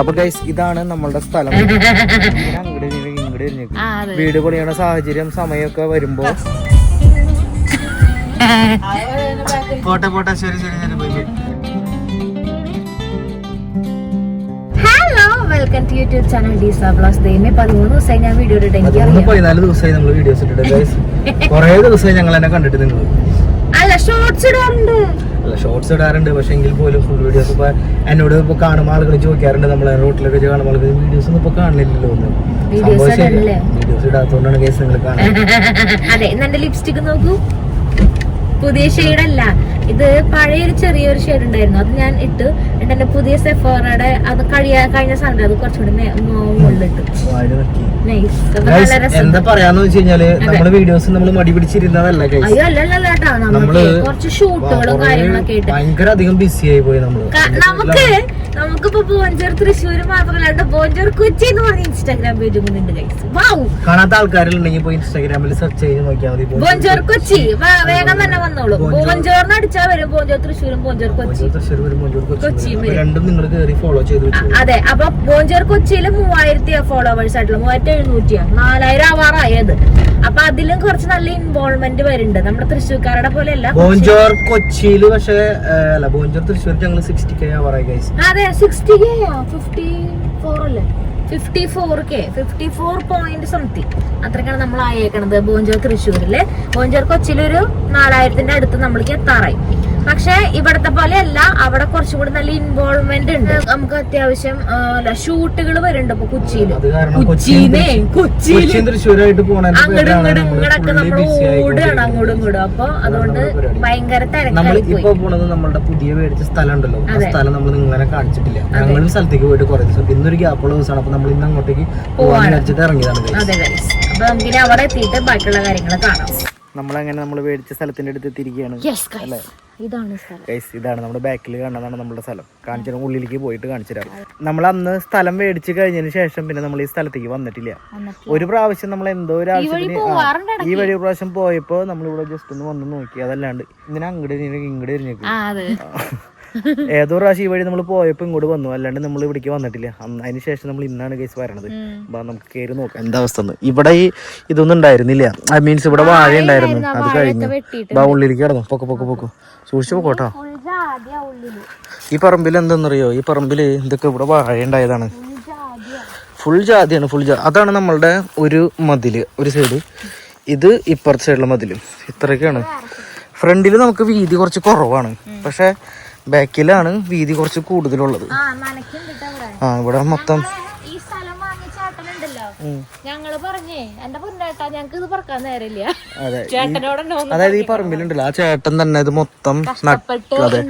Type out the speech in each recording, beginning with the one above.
അപ്പൊ ഗൈസ് ഇതാണ് നമ്മളുടെ സ്ഥലം. ഇങ്ങോട്ട് വീട് പണിയണ സാഹചര്യം സമയമൊക്കെ വരുമ്പോ. പോട്ടെ പോട്ടെ ശരി ശരി. Hello welcome to YouTube channel ഡീസ ബ്ലോസ് ദൈവമേ പതിമൂന്ന് ദിവസമായി ഞാൻ വീഡിയോ പതിനാല് ദിവസമായി നമ്മൾ വീഡിയോസ് കുറേ ദിവസമായി ഞങ്ങൾ എന്നെ കണ്ടിട്ട് നിങ്ങൾ അല്ല ഷോർട്സ് ഇടാറുണ്ട്. അല്ല ഷോർട്സ് ഇടാറുണ്ട് പക്ഷെ എങ്കിൽ പോലും ഫുൾ വീഡിയോസ് ഇപ്പൊ എന്നോട് ഇപ്പൊ കാണുമ്പോൾ ആളുകൾ ചോദിക്കാറുണ്ട് നമ്മളെ റോട്ടിലൊക്കെ വെച്ച് കാണുമ്പോൾ ആളുകൾ വീഡിയോസ് ഒന്നും ഇപ്പൊ കാണില്ലല്ലോ ഒന്ന് വീഡിയോസ് ഇടാത്തതുകൊണ്ടാണ് കേസ് നിങ്ങൾ കാണുന്നത്. അതെ ഇന്ന് ലിപ്സ്റ്റിക് നോക്കൂ? പുതിയ ഷെയ്ഡ് അല്ല. ഇത് പഴയൊരു ചെറിയൊരു ഷെയ്ഡ് ഉണ്ടായിരുന്നു. അത് ഞാൻ ഇട്ട് എന്നിട്ട് എന്റെ പുതിയ സെഫോറയുടെ അത് കഴിയാ കഴിഞ്ഞ സാധനം അത് കുറച്ചുകൂടി മുകളിൽ ഇട്ടു മുകളിലിട്ടു. എന്താ പറയാന്ന് വെച്ച് കഴിഞ്ഞാൽ നമ്മുടെ വീഡിയോസ് നമ്മൾ മടി പിടിച്ചിരുന്നതല്ല അയ്യോ അല്ല അല്ല കേട്ടോ. നമ്മൾ കുറച്ച് ഷൂട്ടുകളും കാര്യങ്ങളൊക്കെ ആയിട്ട് ഭയങ്കര അധികം ബിസി ആയി പോയി നമ്മൾ. നമുക്ക് നമുക്കിപ്പോ പോഞ്ചർ തൃശ്ശൂര് മാത്രമല്ല പോഞ്ചർ കൊച്ചി എന്ന് പറഞ്ഞ ഇൻസ്റ്റാഗ്രാം പേജും ഉണ്ട് ഗൈസ് വാവ് കാണാത്ത ആൾക്കാരുണ്ടെങ്കിൽ പോയി ഇൻസ്റ്റാഗ്രാമിൽ സെർച്ച് ചെയ്ത് നോക്കിയാൽ മതി. ബോഞ്ചോർ കൊച്ചി. വേഗം തന്നെ വന്നോളൂ. ബോഞ്ചോറിന് അടിച്ചാ വരും തൃശ്ശൂരും ബോഞ്ചോർ കൊച്ചി. തൃശ്ശൂർ വരുമ്പോൾ കൊച്ചി കൊച്ചിയും വരും. രണ്ടും നിങ്ങൾ കയറി ഫോളോ ചെയ്ത് വെച്ചു. അതെ അപ്പൊ പോഞ്ചോർ കൊച്ചിയിൽ മൂവായിരത്തി ഫോളോവേഴ്സ് ആയിട്ടുള്ള മൂവായിരത്തി എഴുന്നൂറ്റിയാ നാലായിരം ആവാറായത് അപ്പൊ അതിലും കുറച്ച് നല്ല ഇൻവോൾവ്മെന്റ് വരുന്നുണ്ട്. നമ്മുടെ തൃശ്ശൂർക്കാരുടെ പോലെയല്ല ബോഞ്ചോർ കൊച്ചിയിൽ പക്ഷേ അല്ല ബോഞ്ചോർ തൃശ്ശൂർ ഞങ്ങൾ സിക്സ്റ്റി കെ ആവാറായി ഗൈസ് അതെ സിക്സ്റ്റി കെ ഫിഫ്റ്റി ഫോർ അല്ലേ? Fifty four K fifty four point something അത്രക്കാണ് നമ്മൾ അയക്കണത് ബോഞ്ചോർ തൃശ്ശൂരിൽ ബോഞ്ചോർ കൊച്ചിയിലൊരു നാലായിരത്തിന്റെ അടുത്ത് നമ്മൾക്ക് എത്താറായി. പക്ഷെ ഇവിടത്തെ പോലെ അല്ല. അവിടെ കുറച്ചും കൂടി നല്ല ഇൻവോൾവ്മെന്റ് ഉണ്ട്. നമുക്ക് അത്യാവശ്യം ഷൂട്ടുകൾ വരുന്നുണ്ട് ഇപ്പൊ കൊച്ചിയിൽ. കൊച്ചിനെ കൊച്ചിയിൽ അങ്ങോട്ടും ഇങ്ങോട്ടും ഇങ്ങോട്ടൊക്കെ നമ്മൾ ഓടുകയാണ് അങ്ങോട്ടും ഇങ്ങോട്ടും. അപ്പൊ അതുകൊണ്ട് ഭയങ്കര തിരക്കാണ് തിരക്കായി പോണത് നമ്മളുടെ പുതിയ മേടിച്ച സ്ഥലം ഉണ്ടല്ലോ ആ സ്ഥലം നമ്മൾ നിങ്ങളെ കാണിച്ചിട്ടില്ല. ഞങ്ങൾ സ്ഥലത്തേക്ക് പോയിട്ട് കുറെ ദിവസം. ഇന്നൊരു ഗ്യാപ്പുള്ള ദിവസമാണ്. അപ്പൊ നമ്മൾ ഇന്ന് അങ്ങോട്ടേക്ക് പോകാൻ വിചാരിച്ചിട്ട് ഇറങ്ങിയതാണ് അതെ. അപ്പൊ നമുക്കിനി അവിടെ എത്തിയിട്ട് ബാക്കിയുള്ള കാര്യങ്ങൾ കാണാം. നമ്മളങ്ങനെ നമ്മൾ മേടിച്ച സ്ഥലത്തിന്റെ അടുത്ത് തിരികെയാണ് യെസ് ഇതാണ് സ്ഥലം. ഗൈസ് ഇതാണ് നമ്മുടെ ബാക്കിൽ കാണുന്നതാണ് നമ്മുടെ സ്ഥലം. കാണിച്ചു ഉള്ളിലേക്ക് പോയിട്ട് കാണിച്ചു തരാം. നമ്മൾ അന്ന് സ്ഥലം മേടിച്ച് കഴിഞ്ഞതിന് ശേഷം പിന്നെ നമ്മൾ ഈ സ്ഥലത്തേക്ക് വന്നിട്ടില്ല. ഒരു പ്രാവശ്യം നമ്മൾ എന്തോ ഒരു ആവശ്യത്തിന് ഈ വഴി പ്രാവശ്യം പോയപ്പോ നമ്മൾ ഇവിടെ ജസ്റ്റ് ഒന്ന് വന്ന് നോക്കി. അതല്ലാണ്ട് ഇങ്ങനെ അങ്ങോട്ട് ഇങ്ങോട്ട് ഇരുന്നേക്കും ഏതോ പ്രാവശ്യം ഈ വഴി നമ്മൾ പോയപ്പോ ഇങ്ങോട്ട് വന്നു. അല്ലാണ്ട് നമ്മൾ ഇവിടേക്ക് വന്നിട്ടില്ല. അതിന് ശേഷം നമ്മൾ ഇന്നാണ് കേസ് വരണത്. അപ്പൊ നമുക്ക് കയറി നോക്കാം. എന്താ അവസ്ഥ എന്ന്? ഇവിടെ ഈ ഇതൊന്നും ഉണ്ടായിരുന്നില്ല. ഐ മീൻസ് ഇവിടെ വാഴ ഉണ്ടായിരുന്നു. അത് കഴിഞ്ഞു. ബാ ഉള്ളിലേക്ക് കിടന്നു. പൊക്കെ പൊക്കെ പൊക്കോ. സൂക്ഷിച്ചു പോക്കോട്ടോ ഈ പറമ്പിൽ എന്തെന്നറിയോ? ഈ പറമ്പിൽ ഇതൊക്കെ ഇവിടെ വാഴ ഉണ്ടായതാണ്. ഫുൾ ജാതിയാണ് ഫുൾ ജാതി അതാണ് നമ്മളുടെ ഒരു മതിൽ ഒരു സൈഡ് ഇത് ഇപ്പുറത്തെ സൈഡിലെ മതിലും. ഇത്രയൊക്കെയാണ്. ഫ്രണ്ടിൽ നമുക്ക് വീതി കുറച്ച് കുറവാണ്. പക്ഷെ ബാക്കിലാണ് വീതി കുറച്ച് കൂടുതലുള്ളത്. ആ ഇവിടെ മൊത്തം ഞങ്ങൾ പറഞ്ഞേ എന്റെ പൊന്നേട്ടാ ഞങ്ങക്ക് ഇത് പറക്കാൻ നേരമില്ല. അതായത് ഈ പറമ്പിലുണ്ടല്ലോ ആ ചേട്ടൻ തന്നെ ഇത് മൊത്തം കഷ്ടപ്പെട്ട് അതെ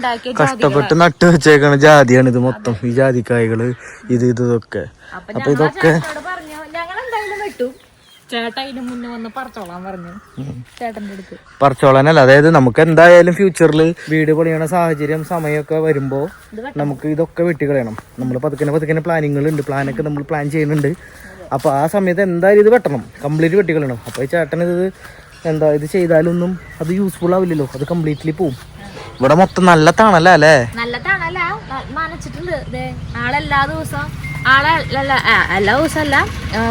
കഷ്ടപ്പെട്ട് നട്ട് വെച്ചേക്കണ ജാതിയാണ് ഇത് മൊത്തം ഈ ജാതിക്കായകൾ ഇത് ഇത് ഇതൊക്കെ. അപ്പൊ ഇതൊക്കെ പറഞ്ഞു ഞങ്ങൾ എന്തായാലും വെട്ടു. ചേട്ട മുന്നേ വന്ന് പറിച്ചോളാൻ പറഞ്ഞു. ചേട്ടന്റെ അടുത്ത്. പറിച്ചോളാനല്ല അതായത് നമുക്ക് എന്തായാലും ഫ്യൂച്ചറിൽ വീട് പണിയണ സാഹചര്യം സമയമൊക്കെ വരുമ്പോ നമുക്ക് ഇതൊക്കെ വെട്ടി കളയണം നമ്മൾ പതുക്കനെ പതുക്കനെ പ്ലാനിങ്ങൾ ഉണ്ട് പ്ലാനൊക്കെ നമ്മൾ പ്ലാൻ ചെയ്യുന്നുണ്ട്. അപ്പൊ ആ സമയത്ത് എന്തായാലും ഇത് വെട്ടണം. കംപ്ലീറ്റ് വെട്ടി കളയണം അപ്പൊ ഈ ചേട്ടൻ ഇത് എന്താ ഇത് ചെയ്താലൊന്നും അത് യൂസ്ഫുൾ ആവില്ലല്ലോ. അത് കംപ്ലീറ്റ്ലി പോവും. ഇവിടെ മൊത്തം നല്ല തണല അല്ലേ നല്ല തണല. നനച്ചിട്ടുണ്ട്. നാളെ ആളെല്ലാ ദിവസവും ആളെ എല്ലാ ദിവസം അല്ല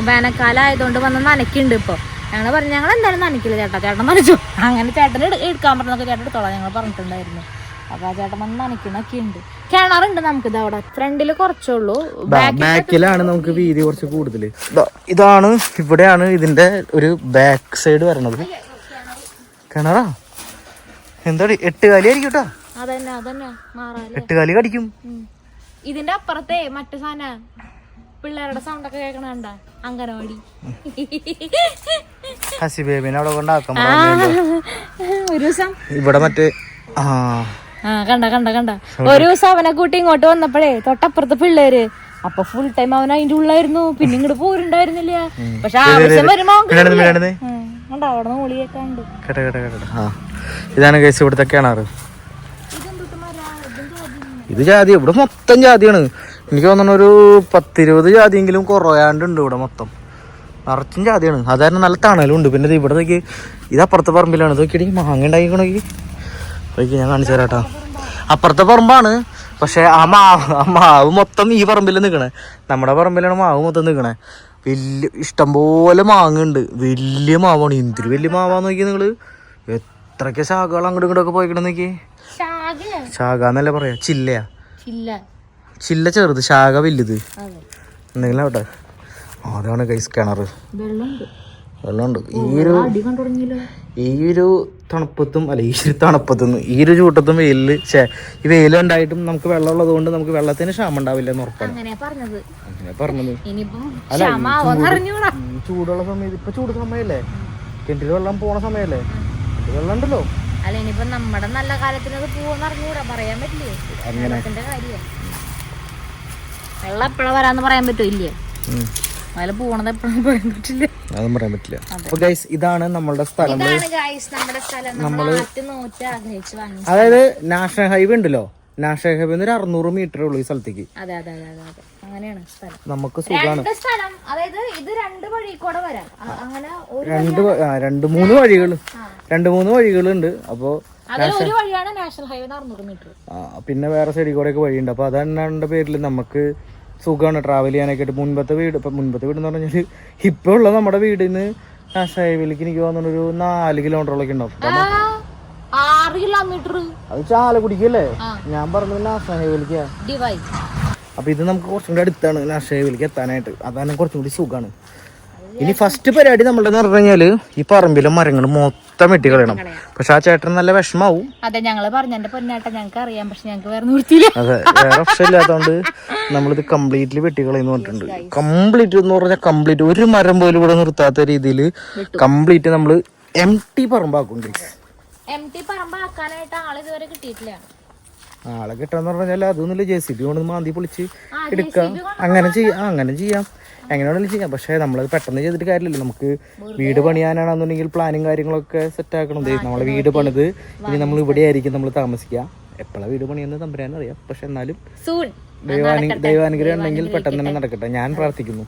വേനൽക്കാലം ആയതുകൊണ്ട് വന്ന് നനയ്ക്കുന്നുണ്ട് ഇപ്പൊ. ഞങ്ങൾ പറഞ്ഞു ഞങ്ങൾ എന്തായാലും നനയ്ക്കില്ല ചേട്ടാ. ചേട്ടൻ നനച്ചു അങ്ങനെ ചേട്ടൻ എടുക്കാൻ പറഞ്ഞൊക്കെ ചേട്ടൻ എടുത്തോളാം ഞങ്ങൾ പറഞ്ഞിട്ടുണ്ടായിരുന്നു. അപ്പൊ ആ ചേട്ടൻ വന്ന് നനയ്ക്കണൊക്കെ ഉണ്ട്. കിണറുണ്ട് നമുക്ക് ഇത് അവിടെ. ഫ്രണ്ടിൽ കുറച്ചുള്ളൂ ബാക്കിലാണ് നമുക്ക് വീതി കുറച്ച് കൂടുതൽ ഇതാണ് ഇവിടെയാണ് ഇതിന്റെ ഒരു ബാക്ക് സൈഡ് വരണത്. കിണറാ? എന്താ എട്ട് കാലി ആയിരിക്കും കേട്ടോ. അതന്നെ അതന്നെ മാറാല്ലേ? എട്ട് കാലി കടിക്കും. ഇതിന്റെ അപ്പുറത്തെ മറ്റു സാധന പിള്ളേരുടെ സൗണ്ട് ഒക്കെ കേൾക്കണണ്ട അങ്കനവാടി ഹസി ബേബിനെ അവിടെ കൊണ്ടാക്കാൻ ആ, ഒരു ദിവസം. ഇവിടെ മറ്റേ ആ. കണ്ട കണ്ട കണ്ട. ഒരു ദിവസം അവനെ കൂട്ടി ഇങ്ങോട്ട് വന്നപ്പോഴേ തൊട്ടപ്പുറത്ത് പിള്ളേര്. അപ്പൊ ഫുൾ ടൈം അവൻ അതിന്റെ ഉള്ളായിരുന്നു. പിന്നെ ഇങ്ങോട്ട് പോരുണ്ടായിരുന്നില്ല. പക്ഷെ ആവശ്യം വരുമ്പോ ഇതാണ് കേസ് ഇവിടുത്തെ കിണറ്. ഇത് ജാതി ഇവിടെ മൊത്തം ജാതിയാണ്. എനിക്ക് തോന്നുന്നു ഒരു പത്തിരുപത് ജാതിയെങ്കിലും കുറയാണ്ടുണ്ട് ഇവിടെ മൊത്തം. നിറച്ചും ജാതിയാണ്. അതായത് നല്ല തണലുണ്ട്. പിന്നെ ഇവിടത്തേക്ക് ഇത് അപ്പുറത്തെ പറമ്പിലാണ്. ഇതൊക്കെ മാങ്ങ ഉണ്ടായിക്കണെങ്കിൽ നോക്കി ഞാൻ കാണിച്ചു തരാട്ടോ അപ്പുറത്തെ പറമ്പാണ്. പക്ഷേ ആ മാവ് ആ മാവ് മൊത്തം ഈ പറമ്പിൽ നിൽക്കണേ. നമ്മുടെ പറമ്പിലാണ് മാവ് മൊത്തം നിൽക്കണേ. വലിയ ഇഷ്ടംപോലെ മാങ്ങുണ്ട് വലിയ മാവാണ്. എന്തൊരു വലിയ മാവാന്ന് നോക്കി നിങ്ങൾ എത്രയ്ക്ക് ശാഖകൾ അങ്ങോട്ടും ഇങ്ങോട്ടൊക്കെ പോയിക്കണം നോക്കി ശാഖ എന്നല്ലേ പറയാ? ചില്ലയാ. ചില്ല. ചെറുത് ശാഖ വലുത്. എന്തെങ്കിലും ആവട്ടെ. അതാണ് കൈസ് കിണറ് വെള്ളമുണ്ട്. ഈ ഒരു ഈ ഒരു തണുപ്പത്തും അല്ല ഈ ഒരു തണുപ്പത്തും ഈ ഒരു ചൂട്ടത്തും വെയിലിൽ ഛേ ഈ വെയിലുണ്ടായിട്ടും നമുക്ക് വെള്ളം ഉള്ളത് കൊണ്ട് നമുക്ക് വെള്ളത്തിന് ക്ഷാമം ഉണ്ടാവില്ല എന്ന് ഉറപ്പാണ് അങ്ങനെ പറഞ്ഞത് ചൂടുള്ള സമയത്ത് ഇപ്പൊ ചൂട് സമയല്ലേ? കിണറ്റിൽ വെള്ളം പോണ സമയല്ലേ? വെള്ളം ഉണ്ടല്ലോ. അല്ല ഇനിയിപ്പോ നമ്മുടെ നല്ല കാലത്തിന് അത് പോവെന്ന് അറിഞ്ഞൂടാ പറയാൻ പറ്റില്ലേ? വെള്ളത്തിന്റെ കാര്യം. വെള്ളം എപ്പോഴാ വരാന്ന് പറയാൻ പറ്റൂല്ലേ? ഇല്ലേ ഉം. അതിൽ പോണത് എപ്പോഴും പറയാൻ പറ്റില്ല? അതൊന്നും പറയാൻ പറ്റില്ല. അപ്പൊ ഗൈസ് ഇതാണ് നമ്മളുടെ സ്ഥലം. നമ്മൾ അതായത് നാഷണൽ ഹൈവേ ഉണ്ടല്ലോ. നാഷണൽ ഹൈവേ ഒരു അറുന്നൂറ് മീറ്റർ ഉള്ളൂ ഈ സ്ഥലത്തേക്ക്. അതെ അതെ അതെ അതെ അതെ. നമുക്ക് സുഖമാണ് രണ്ട് സ്ഥലം. അതായത് ഇത് രണ്ട് വഴി കൂടെ വരാം. അങ്ങനെ ഒരു രണ്ട് രണ്ട് മൂന്ന് വഴികൾ രണ്ട് മൂന്ന് വഴികളുണ്ട്. അപ്പോൾ പിന്നെ വേറെ സൈഡിൽ കൂടെ ഒക്കെ വഴിയുണ്ട്. അപ്പോൾ അതെണ്ണാണ്ട പേരിൽ നമുക്ക് സുഖമാണ് ട്രാവൽ ചെയ്യാനൊക്കെ ആയിട്ട് മുൻപത്തെ വീട് ഇപ്പം മുൻപത്തെ വീട് എന്ന് പറഞ്ഞാൽ ഇപ്പോൾ ഉള്ള നമ്മുടെ വീടിന് നാഷണൽ ഹൈവേയിലേക്ക് എനിക്ക് തോന്നുന്നൊരു നാല് കിലോമീറ്ററോളൊക്കെ ഉണ്ടാവും. ആറ് കിലോമീറ്റർ അത് ചാലക്കുടിക്കല്ലേ ഞാൻ പറഞ്ഞത് ഡിവൈ അപ്പൊ ഇത് നമുക്ക് കുറച്ചും കൂടി അടുത്താണ് നാഷണൽ ഹൈവേയിലേക്ക് എത്താനായിട്ട്. അതാണ് കുറച്ചും കൂടി സുഖമാണ് ഇനി ഫസ്റ്റ് പരിപാടി നമ്മളുടെ പറഞ്ഞു കഴിഞ്ഞാൽ ഈ പറമ്പിലെ മരങ്ങൾ മൊത്തം വെട്ടി കളയണം. പക്ഷെ ആ ചേട്ടൻ നല്ല വിഷമാവും. അതെ ഞങ്ങൾ പറഞ്ഞ എന്റെ പൊന്നേട്ട ഞങ്ങൾക്ക് അറിയാം പക്ഷെ ഞങ്ങൾക്ക് വേറെ നിർത്തിയില്ല അതെ വേറെ ഓപ്ഷൻ ഇല്ലാത്തതുകൊണ്ട് നമ്മളിത് കംപ്ലീറ്റ്ലി വെട്ടി കളയുന്നു പറഞ്ഞിട്ടുണ്ട്. കംപ്ലീറ്റ് എന്ന് പറഞ്ഞാൽ കംപ്ലീറ്റ് ഒരു മരം പോലും ഇവിടെ നിർത്താത്ത രീതിയിൽ കംപ്ലീറ്റ് നമ്മൾ എം ടി പറമ്പാക്കും. എം ടി പറമ്പാക്കാനായിട്ട് ആൾ ഇതുവരെ കിട്ടിയിട്ടില്ല. ആളെ കിട്ടാന്ന് പറഞ്ഞാൽ അതൊന്നുമില്ല ജെ സി ബി കൊണ്ട് മാന്തി പൊളിച്ച് എടുക്കാം. അങ്ങനെ ചെയ്യാം അങ്ങനെ ചെയ്യാം. എങ്ങനെ വേണമെങ്കിലും ചെയ്യാം. പക്ഷേ നമ്മളത് പെട്ടെന്ന് ചെയ്തിട്ട് കാര്യമില്ല നമുക്ക് വീട് പണിയാനാണെന്നുണ്ടെങ്കിൽ പ്ലാനും കാര്യങ്ങളൊക്കെ സെറ്റ് ആക്കണം. നമ്മളെ വീട് പണിത് ഇനി നമ്മൾ ഇവിടെ ആയിരിക്കും നമ്മൾ താമസിക്കുക. എപ്പോഴാണ് വീട് പണിയെന്ന് തമ്പുരാനറിയാം. പക്ഷെ എന്നാലും ദൈവാനു ദൈവാനുഗ്രഹം ഉണ്ടെങ്കിൽ പെട്ടെന്ന് തന്നെ നടക്കട്ടെ. ഞാൻ പ്രാർത്ഥിക്കുന്നു.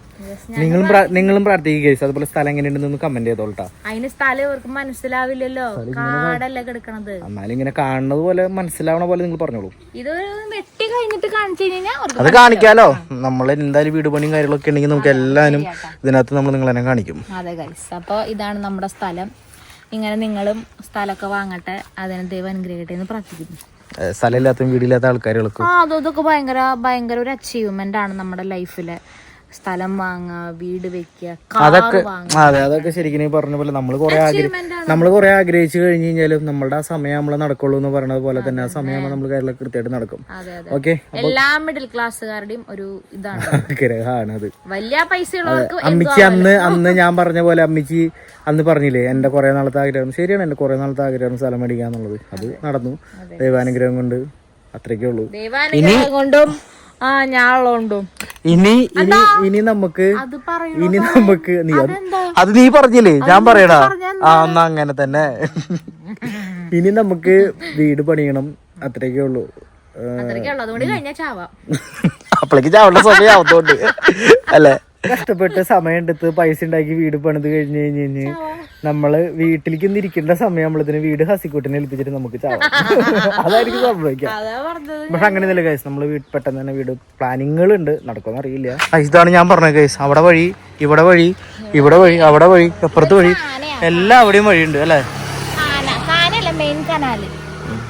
നിങ്ങളും നിങ്ങളും പ്രാർത്ഥിക്കുക. അതുപോലെ സ്ഥലം എങ്ങനെയുണ്ടെന്ന് കമന്റ് ചെയ്തോളട്ടാ. അതിന് സ്ഥലം ഇവർക്ക് മനസ്സിലാവില്ലല്ലോ. കാടല്ലേ കിടക്കണത്. എന്നാലും ഇങ്ങനെ കാണുന്നത് പോലെ മനസ്സിലാവണ പോലെ നിങ്ങൾ പറഞ്ഞോളൂ. ഇത് വെട്ടി കഴിഞ്ഞിട്ട് കാണിച്ചു കഴിഞ്ഞാൽ അത് കാണിക്കാലോ? നമ്മൾ എന്തായാലും വീട് പണിയും കാര്യങ്ങളൊക്കെ ഉണ്ടെങ്കിൽ നമുക്ക് എല്ലാവരും ഇതിനകത്ത് നമ്മൾ നിങ്ങൾ തന്നെ കാണിക്കും. അതെ ഗൈസ്. അപ്പോൾ ഇതാണ് നമ്മുടെ സ്ഥലം. ഇങ്ങനെ നിങ്ങളും സ്ഥലമൊക്കെ വാങ്ങട്ടെ. അതിന് ദൈവം അനുഗ്രഹിക്കട്ടെ എന്ന് പ്രാർത്ഥിക്കുന്നു. സ്ഥലമില്ലാത്ത വീടില്ലാത്ത ആൾക്കാരുകൾക്ക് ആ അതും ഭയങ്കര ഭയങ്കര ഒരു അച്ചീവ്മെന്റ് ആണ് നമ്മുടെ ലൈഫിൽ സ്ഥലം വാങ്ങുക വീട് വെക്കുക അതൊക്കെ അതെ അതൊക്കെ ശരിക്കും പറഞ്ഞ പോലെ നമ്മൾ കുറെ ആഗ്രഹം നമ്മൾ കുറെ ആഗ്രഹിച്ചു കഴിഞ്ഞു കഴിഞ്ഞാലും നമ്മളുടെ ആ സമയം നമ്മൾ നടക്കുള്ളൂ എന്ന് പറയുന്നത് പോലെ തന്നെ ആ സമയം നമ്മൾ കേരളത്തിൽ കൃത്യമായിട്ട് നടക്കും. ഓക്കെ എല്ലാ മിഡിൽ ക്ലാസ്സുകാരുടെയും ഒരു ഇതാണ്. ആഗ്രഹമാണ് അത് വലിയ പൈസ അമ്മിച്ചി അന്ന് അന്ന് ഞാൻ പറഞ്ഞ പോലെ അമ്മിച്ചി അന്ന് പറഞ്ഞില്ലേ എന്റെ കുറെ നാളത്തെ ആഗ്രഹം ശരിയാണ് എന്റെ കുറെ നാളത്തെ ആഗ്രഹം സ്ഥലം മേടിക്കുക എന്നുള്ളത് അത് നടന്നു. ദൈവാനുഗ്രഹം കൊണ്ട് അത്രയ്ക്കേ ഉള്ളൂ. ദൈവാനുഗ്രഹം കൊണ്ടും ആ ഞാളുകൊണ്ടും ഇനി ഇനി ഇനി നമുക്ക് ഇനി നമുക്ക് നീ അത് നീ പറഞ്ഞില്ലേ? ഞാൻ പറയടാ. ആ എന്നാ അങ്ങനെ തന്നെ. ഇനി നമുക്ക് വീട് പണിയണം. അത്രയൊക്കെ ഉള്ളൂ. ഏഹ്, അത്രയ്ക്കുള്ളൂ അതുകൊണ്ട് കഴിഞ്ഞാൽ ചാവാം. അപ്പോഴേക്ക് ചാവേണ്ട സമയമാവത്തോണ്ട് അല്ലെ? കഷ്ടപ്പെട്ട് സമയം എടുത്ത് പൈസ ഉണ്ടാക്കി വീട് പണിത് കഴിഞ്ഞ് കഴിഞ്ഞ് കഴിഞ്ഞ് നമ്മൾ വീട്ടിലേക്ക് ഇരിക്കേണ്ട സമയം നമ്മളിതിന് വീട് ഹസിക്കൂട്ടിനെ ഏൽപ്പിച്ചിട്ട് നമുക്ക് ചാവാം. അതായിരിക്കും സംഭവിക്കാം പക്ഷെ പറഞ്ഞത് പക്ഷെ അങ്ങനെയൊന്നുമില്ല നമ്മൾ നമ്മൾ പെട്ടെന്ന് തന്നെ വീട് പ്ലാനിങ്ങുകൾ ഉണ്ട് നടക്കുമെന്ന് അറിയില്ല ഇതാണ് ഞാൻ പറഞ്ഞത് കേസ് അവിടെ വഴി ഇവിടെ വഴി ഇവിടെ വഴി അവിടെ വഴി അപ്പുറത്ത് വഴി എല്ലാ അവിടെയും വഴി ഉണ്ട് അല്ലേ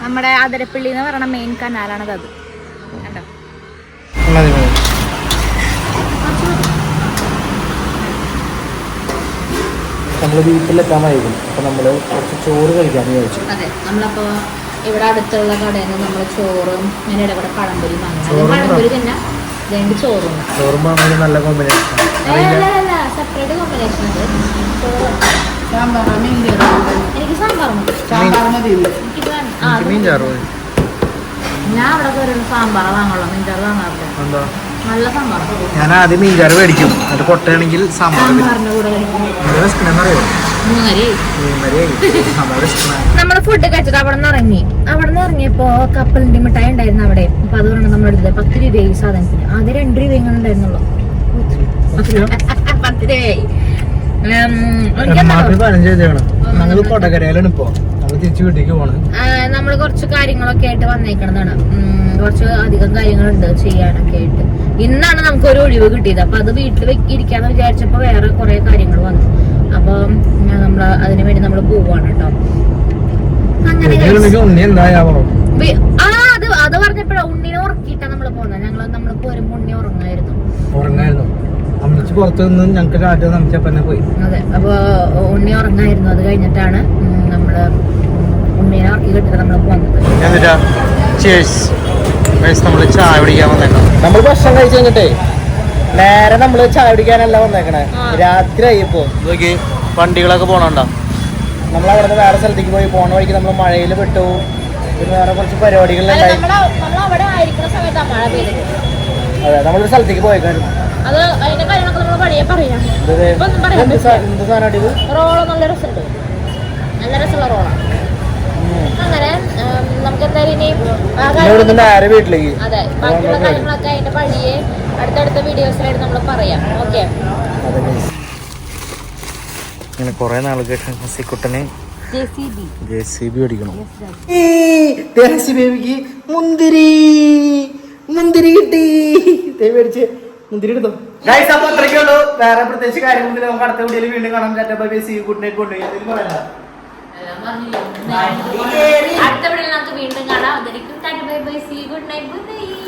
നമ്മുടെ അതിരപ്പള്ളി എന്ന് പറയുന്ന മെയിൻ കനാലാണത് അത് കണ്ടോ മതി, മതി. നമ്മൾ വീട്ടിലെത്താൻ വൈകും അപ്പൊ നമ്മൾ കുറച്ച് ചോറ് കഴിക്കാന്ന് വിചാരിച്ചു. അതെ ഇവിടെ അടുത്തുള്ള കടയിൽ നിന്ന് നമ്മൾ ചോറും ഇങ്ങനെ ഇടപെടെ പഴംപൊരി പഴംപൊരി തന്നെ രണ്ട് ചോറും ചോറും പഴംപൊരി നല്ല കോമ്പിനേഷൻ സെപ്പറേറ്റ് കോമ്പിനേഷൻ അത്. എനിക്ക് സാമ്പാർ. ഞാൻ അവിടെ കയറി സാമ്പാർ വാങ്ങുള്ളൂ മീൻചാറ് വാങ്ങാറില്ല. ഞാൻ ആദ്യം മീൻ ചാറ് മേടിക്കും. എന്നിട്ട് കൊട്ടയാണെങ്കിൽ സാമ്പാർ മീൻകറി നമ്മൾ ഫുഡ് കഴിച്ചിട്ട് അവിടെ നിന്ന് ഇറങ്ങി അവിടെ നിന്ന് ഇറങ്ങിയപ്പോ കപ്പലിന്റെ മിഠായി ഉണ്ടായിരുന്നു അവിടെ. അപ്പൊ അതുകൊണ്ട് നമ്മൾ എടുത്തത് പത്ത് രൂപയായി സാധനത്തിന്. അത് രണ്ട് രൂപ ഇങ്ങനെ ഉണ്ടായിരുന്നുള്ളൂ. പത്ത് രൂപയായി കൊടകരയിലാണ് എനിക്കെന്താ തിരിച്ചു വീട്ടിലേക്ക് പോണത് നമ്മൾ കുറച്ച് കാര്യങ്ങളൊക്കെ ആയിട്ട് വന്നേക്കണതാണ്. കുറച്ച് അധികം കാര്യങ്ങളുണ്ട് ചെയ്യാനൊക്കെ ആയിട്ട്. ഇന്നാണ് നമുക്ക് ഒരു ഒഴിവ് കിട്ടിയത്. അപ്പൊ അത് വീട്ടിൽ ഇരിക്കാന്ന് വിചാരിച്ചപ്പോ വേറെ കുറെ കാര്യങ്ങൾ വന്നു. അപ്പൊ നമ്മൾ അതിനു വേണ്ടി നമ്മൾ പോവാണ് കേട്ടോ അങ്ങനെ ആ അത് അത് പറഞ്ഞപ്പോഴാ ഉണ്ണിനെ ഉറക്കിയിട്ടാ നമ്മൾ പോന്നെ. ഞങ്ങൾ നമ്മൾ പോരുമ്പോ ഉണ്ണി ഉറങ്ങായിരുന്നു. ഉറങ്ങായിരുന്നു. അമ്മച്ചി പുറത്ത് നിന്ന് ഞങ്ങൾക്ക് പോയി. അതെ അപ്പൊ ഉണ്ണി ഉറങ്ങായിരുന്നു. അത് കഴിഞ്ഞിട്ടാണ് കിട്ടിട്ട് എന്നിട്ടാ? ചായ കുടിക്കാൻ വന്നേക്കണം? നമ്മൾ ഭക്ഷണം കഴിച്ചു കഴിഞ്ഞിട്ടേ നേരെ നമ്മൾ ചായ പിടിക്കാനല്ല വന്നേക്കണേ. രാത്രി ആയിപ്പോ നോക്കി വണ്ടികളൊക്കെ പോണുണ്ടോ? നമ്മൾ അവിടുന്ന് വേറെ സ്ഥലത്തേക്ക് പോയി. പോണ വഴിക്ക് നമ്മൾ മഴയിൽ പെട്ടു. പിന്നെ വേറെ കുറച്ച് പരിപാടികളിലുണ്ടായി നമ്മളവിടെ ആയിരിക്കുന്ന സമയത്താണ് മഴ പെയ്തത്. അതെ നമ്മളൊരു സ്ഥലത്തേക്ക് പോയേക്കായിരുന്നു. അത് അതിന്റെ കാര്യങ്ങളൊക്കെ നമ്മൾ പറയാം. എന്ത് സാധനം രസമുണ്ട്. നല്ല രസമുള്ള റോളാണ് അങ്ങനെ നമുക്ക് എന്തായാലും ഇനി അതെ ബാക്കിയുള്ള കാര്യങ്ങളൊക്കെ അതിന്റെ പഴിയെ അടുത്തടുത്ത വീഡിയോസിലായിട്ട് നമ്മൾ പറയാം. ഓക്കെ? ഇങ്ങനെ കുറെ നാൾക്ക് ശേഷം ഹസിക്കുട്ടനെ ജെ സി ബി. അടിക്കണം. ബേബിക്ക് മുന്തിരി മുന്തിരി കിട്ടി. അടിച്ച് മുന്തിരി എടുത്തോ? ഗൈസ് അപ്പൊ അത്രയ്ക്കുള്ളൂ വേറെ പ്രത്യേകിച്ച് കാര്യങ്ങളൊന്നും നമുക്ക് അടുത്ത വീഡിയോയിൽ വീണ്ടും കാണാം. ചാറ്റ ബൈ സി ഗുഡ് നൈറ്റ് കൊണ്ടുപോയി. എന്തെങ്കിലും പറയാം അടുത്ത വീഡിയോയിൽ നമുക്ക് വീണ്ടും കാണാം. അതായിരിക്കും bye bye. See good night good night